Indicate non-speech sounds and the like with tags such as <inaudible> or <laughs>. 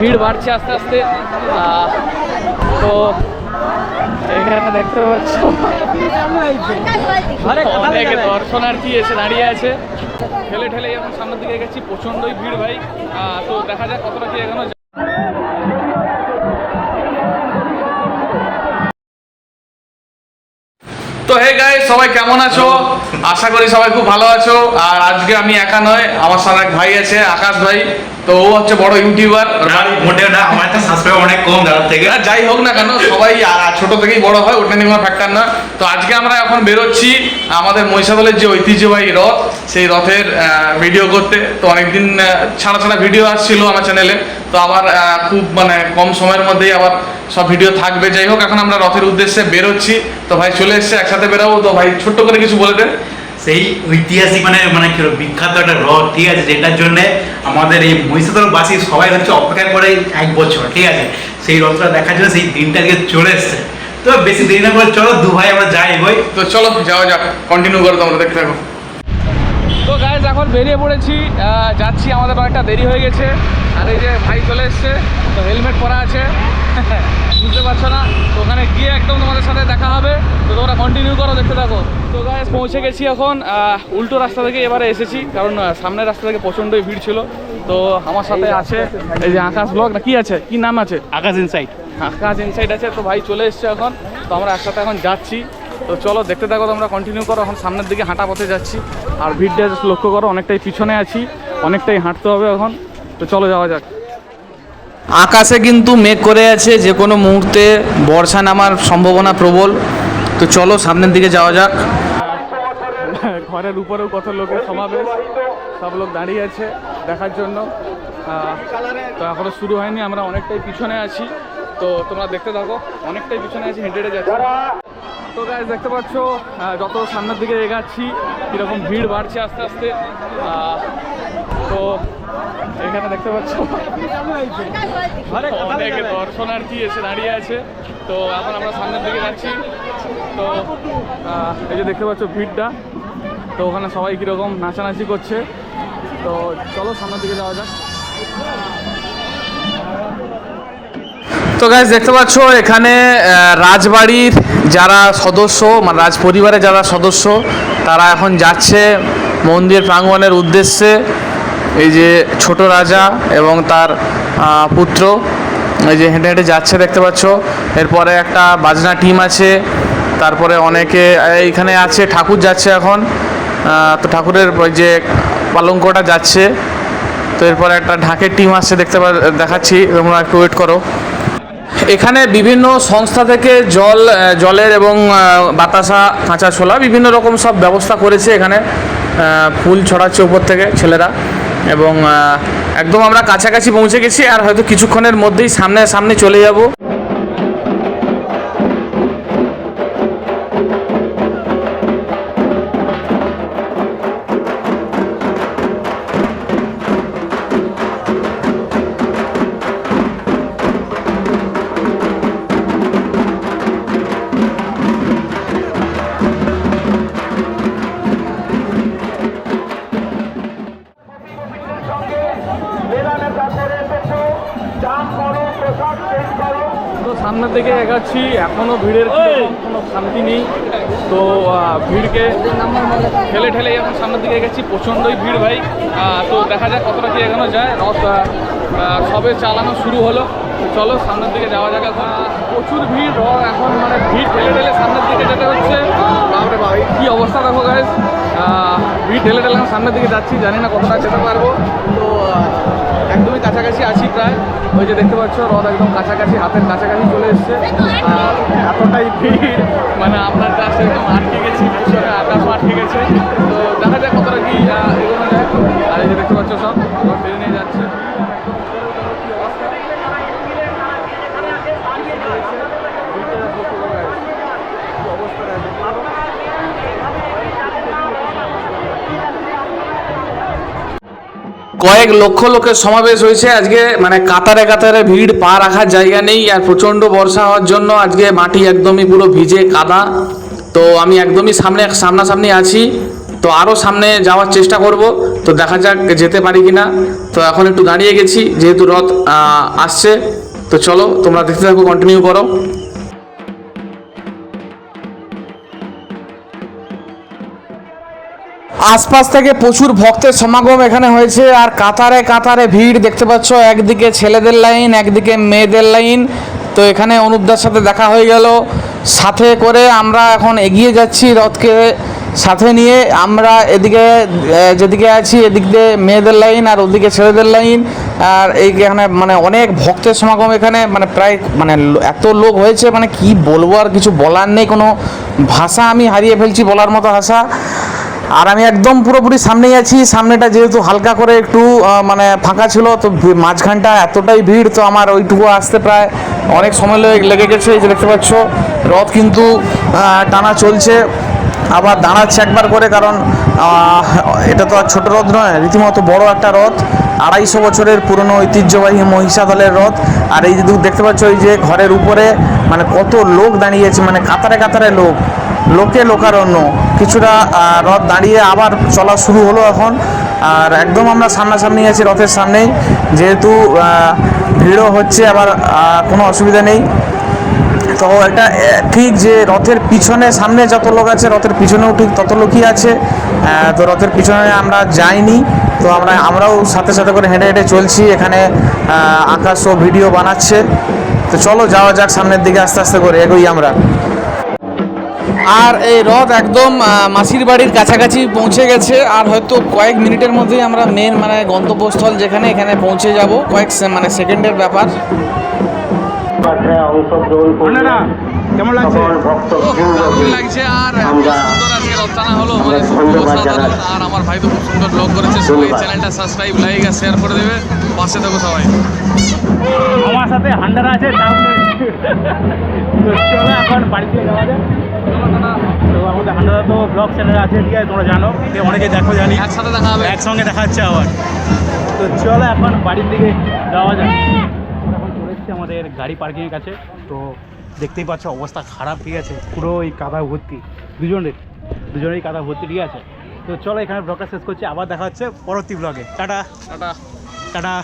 ভিড় বাড়ছে আস্তে আস্তে। তো এখানে দেখতে পাচ্ছ। অনেক দর্শনার্থী এসে দাঁড়িয়ে আছে। ঠেলে ঠেলে এখন সামনের দিকে গেছি প্রচণ্ডই ভিড় ভাই। তো দেখা যাক কতটা কি এখনও তো হে গাই সবাই কেমন আছো? আশা করি সবাই খুব ভালো আছো। আর আজকে আমি একা নয় আমার সাথে এক ভাই আছে আকাশ ভাই। তো ও হচ্ছে বড় ইউটিউবার। না, মোটেও না আমার অনেক কম দাদার থেকে। যাই হোক না কেন সবাই ছোট থেকেই বড় হয় ওটা নিয়ে কোনো ফ্যাক্টর না। তো আজকে আমরা এখন বেরোচ্ছি আমাদের মহিষাদলের যে ঐতিহ্যবাহী রথ সেই রথের ভিডিও করতে। তো অনেকদিন ছাড়া ছাড়া ভিডিও আসছিল আমার চ্যানেলে তো আবার খুব মানে কম সময়ের মধ্যেই আবার সব ভিডিও থাকবে। যাই হোক এখন আমরা রথের উদ্দেশ্যে বেরোচ্ছি। তো ভাই চলে এসছে একসাথে বেরোবো। তো ভাই ছোট্ট করে কিছু বলে দেন। সেই ঐতিহাসিক মানে মানে কি বিখ্যাত একটা রথ ঠিক আছে? যেটার জন্যে আমাদের এই মহিষাদল বাসী সবাই হচ্ছে অপেক্ষা করে এক বছর ঠিক আছে? সেই রথটা দেখার জন্য সেই দিনটা আজকে চলে এসছে। তো বেশি দেরি না করে চলো দু ভাই আমরা যাই বই তো চলো যাওয়া যাক কন্টিনিউ করো তোমরা দেখতে থাকো। তো গাইজ এখন বেরিয়ে পড়েছি আহ, যাচ্ছি আমাদের অনেকটা দেরি হয়ে গেছে। আর এই যে ভাই চলে এসছে তো হেলমেট পরা আছে। <laughs> বুঝতে পারছ না? তো ওখানে গিয়ে একদম তোমাদের সাথে দেখা হবে। তো তোমরা কন্টিনিউ করো দেখতে থাকো। তো গায়ে পৌঁছে গেছি এখন। উল্টো রাস্তা থেকে এবারে এসেছি কারণ সামনের রাস্তা থেকে প্রচণ্ডই ভিড় ছিল। তো আমার সাথে আছে এই যে আকাশ ব্লগ না কি আছে? কি নাম আছে? আকাশ ইনসাইড আকাশ ইনসাইড আছে তো ভাই চলে এসছে এখন। তো আমরা একসাথে এখন যাচ্ছি। তো চলো দেখতে থাকো তোমরা কন্টিনিউ করো। এখন সামনের দিকে হাঁটা পথে যাচ্ছি। আর ভিড়টা লক্ষ্য করো অনেকটাই পিছনে আছি। অনেকটাই হাঁটতে হবে এখন। তো চলো যাওয়া যাক। আকাশে কিন্তু মেঘ করে আছে, যে কোনো মুহূর্তে বর্ষা নামার সম্ভাবনা প্রবল। তো চলো সামনের দিকে যাওয়া যাক। ঘরের উপরেও কত লোকের সমাবেশ, সব লোক দাঁড়িয়ে আছে দেখার জন্য। তো এখনও শুরু হয়নি, আমরা অনেকটাই পিছনে আছি। তো তোমরা দেখতে থাকো, অনেকটাই পিছনে আছি, হেঁটে হেঁটে যাচ্ছি। তো গাছ দেখতে পাচ্ছ যত সামনের দিকে এগাচ্ছি, কীরকম ভিড় বাড়ছে আস্তে আস্তে। তো এখানে দেখতে পাচ্ছ। অনেক দর্শনার্থী এসে দাঁড়িয়ে আছে। তো এখন আমরা সামনের দিকে যাচ্ছি। তো আহ, এই যে দেখতে পাচ্ছ ভিড়টা। তো ওখানে সবাই কীরকম নাচানাচি করছে। তো চলো সামনের দিকে যাওয়া যাক। তো গাইজ দেখতে পাচ্ছ এখানে আহ, রাজবাড়ির যারা সদস্য মানে রাজ পরিবারের যারা সদস্য তারা এখন যাচ্ছে মন্দির প্রাঙ্গণের উদ্দেশ্যে। এই যে ছোট রাজা এবং তার পুত্র, এই যে হেঁটে হেঁটে যাচ্ছে দেখতে পাচ্ছ। এরপরে একটা বাজনা টিম আছে, তারপরে অনেকে, এইখানে আছে, ঠাকুর যাচ্ছে এখন। তো ঠাকুরের ওই যে পালঙ্কটা যাচ্ছে। তো এরপরে একটা ঢাকের টিম আসছে দেখতে দেখাচ্ছি, তোমরা একটু ওয়েট করো। এখানে বিভিন্ন সংস্থা থেকে জল জলের এবং বাতাসা, কাঁচা ছোলা বিভিন্ন রকম সব ব্যবস্থা করেছে এখানে। ফুল ছড়াচ্ছে উপর থেকে ছেলেরা। এবং একদম আমরা কাছাকাছি পৌঁছে গেছি আর হয়তো কিছুক্ষণের মধ্যেই সামনে সামনে চলে যাব। তো সামনের দিকে এগাচ্ছি এখনও ভিড়ের কোনো শান্তি নেই। তো ভিড়কে ঠেলে ঠেলে এখন সামনের দিকে গেছি প্রচণ্ডই ভিড় ভাই। তো দেখা যাক কতটা কি এগোনো যায়। রথ সবে চালানো শুরু হলো। তো চলো সামনের দিকে যাওয়া যাক এখন। প্রচুর ভিড় রথ এখন মানে ভিড় ঠেলে ঠেলে সামনের দিকে যেতে হচ্ছে। বাপরে বাবা কী অবস্থা দেখো গাইজ ভিড় ঠেলে ঠেলে আমি সামনের দিকে যাচ্ছি জানি না কতটা যেতে পারব। তো একদমই কাছাকাছি আছি। প্রায়। ওই যে দেখতে পাচ্ছ, রথ একদম কাছাকাছি, হাতের কাছাকাছি চলে এসছে। আর এতটাই ভিড় মানে আপনার কাছে একদম আটকে গেছি পিছনে আকাশও আটকে গেছে। তো দেখা যাক কতটা কি এগোনো যায়। আর এই যে দেখতে পাচ্ছ সব কয়েক লক্ষ লোকের সমাবেশ হয়েছে। আজকে মানে কাতারে কাতারে ভিড়, পা রাখার জায়গা নেই আর প্রচণ্ড বর্ষা হওয়ার জন্য আজকে মাটি একদমই পুরো ভিজে কাদা। তো আমি একদমই সামনে, সামনাসামনি আছি। তো আরও সামনে যাওয়ার চেষ্টা করব। তো দেখা যাক যেতে পারি কিনা। তো এখন একটু দাঁড়িয়ে গেছি, যেহেতু রথ আসছে। তো চলো, তোমরা দেখতে থাকো কন্টিনিউ করো। আশপাশ থেকে প্রচুর ভক্তের সমাগম এখানে হয়েছে, আর কাতারে কাতারে ভিড় দেখতে পাচ্ছ, একদিকে ছেলেদের লাইন, একদিকে মেয়েদের লাইন। তো এখানে অনুপদার সাথে দেখা হয়ে গেল। সাথে করে আমরা এখন এগিয়ে যাচ্ছি রথকে সাথে নিয়ে। আমরা এদিকে যেদিকে আছি, এদিক দিয়ে মেয়েদের লাইন আর ওদিকে ছেলেদের লাইন। আর এইখানে মানে অনেক ভক্তের সমাগম এখানে মানে প্রায় মানে এত লোক হয়েছে মানে কি বলব আর কিছু বলার নেই, কোনো ভাষা আমি হারিয়ে ফেলছি বলার মতো ভাষা। আর আমি একদম পুরোপুরি সামনেই আছি। সামনেটা যেহেতু হালকা করে একটু মানে ফাঁকা ছিল, তো মাঝখানটা এতটাই ভিড়, তো আমার ওইটুকু আসতে প্রায় অনেক সময় লেগে- গেছে, এই যে দেখতে পাচ্ছ। রথ কিন্তু টানা চলছে, আবার দাঁড়াচ্ছে একবার করে, কারণ এটা তো আর ছোট রথ নয়, রীতিমতো বড় একটা রথ, আড়াইশো বছরের পুরনো ঐতিহ্যবাহী মহিষাদলের রথ। আর এই যে দেখতে পাচ্ছ ওই যে ঘরের উপরে মানে কত লোক দাঁড়িয়েছে মানে কাতারে কাতারে লোক, লোকে লোকারণ্য। কিছুটা রথ দাঁড়িয়ে আবার চলা শুরু হলো এখন। আর একদম আমরা সামনাসামনি আছি রথের সামনেই। যেহেতু ভিড়ও হচ্ছে আবার কোনো অসুবিধা নেই। তো এটা ঠিক যে রথের পিছনে সামনে যত লোক আছে রথের পিছনেও ঠিক তত লোকই আছে। তো রথের পিছনে আমরা যাইনি। তো আমরা আমরাও সাথে সাথে করে হেঁটে হেঁটে চলছি। এখানে আহ, আকাশ ও ভিডিও বানাচ্ছে। তো চলো যাওয়া যাক সামনের দিকে আস্তে আস্তে করে এগোই আমরা। আর এই রথ একদম মাসির বাড়ির কাছাকাছি পৌঁছে গেছে। আর হয়তো কয়েক মিনিটের মধ্যেই আমরা মেন মানে গন্তব্যস্থল যেখানে এখানে পৌঁছে যাব কয়েক মানে সেকেন্ডের ব্যাপার। কেমন লাগছে? লাগছে আর আমরা সুন্দর আজকে হলো মানে। আর আমার ভাই তো খুব সুন্দর ব্লগ করেছে সবাই চ্যানেলটা সাবস্ক্রাইব লাইক আর শেয়ার করে দেবে। পাশে থাকো সবাই। আমার সাথে হান্ডার আছে চলো এখন বাড়িতে যাওয়া যাক। আমাদের হান্ডার তো ব্লগ চ্যানেল আছে ঠিক আছে তোমরা জানো। অনেকে দেখো জানি। একসাথে দেখা হবে। একসঙ্গে দেখা যাচ্ছে আবার। তো চলো এখন বাড়ির দিকে যাওয়া যাক। এখন চলে এসেছি আমাদের গাড়ি পার্কিংয়ের কাছে। তো দেখতেই পাচ্ছ অবস্থা খারাপ ঠিক আছে। পুরো এই কাদা ভর্তি। দুজনের দুজনেরই কাদা ভর্তি ঠিক আছে। তো চলো এখানে ব্লগটা শেষ করছি। আবার দেখা হচ্ছে পরবর্তী ব্লগে টাটা। টাটা। টাটা।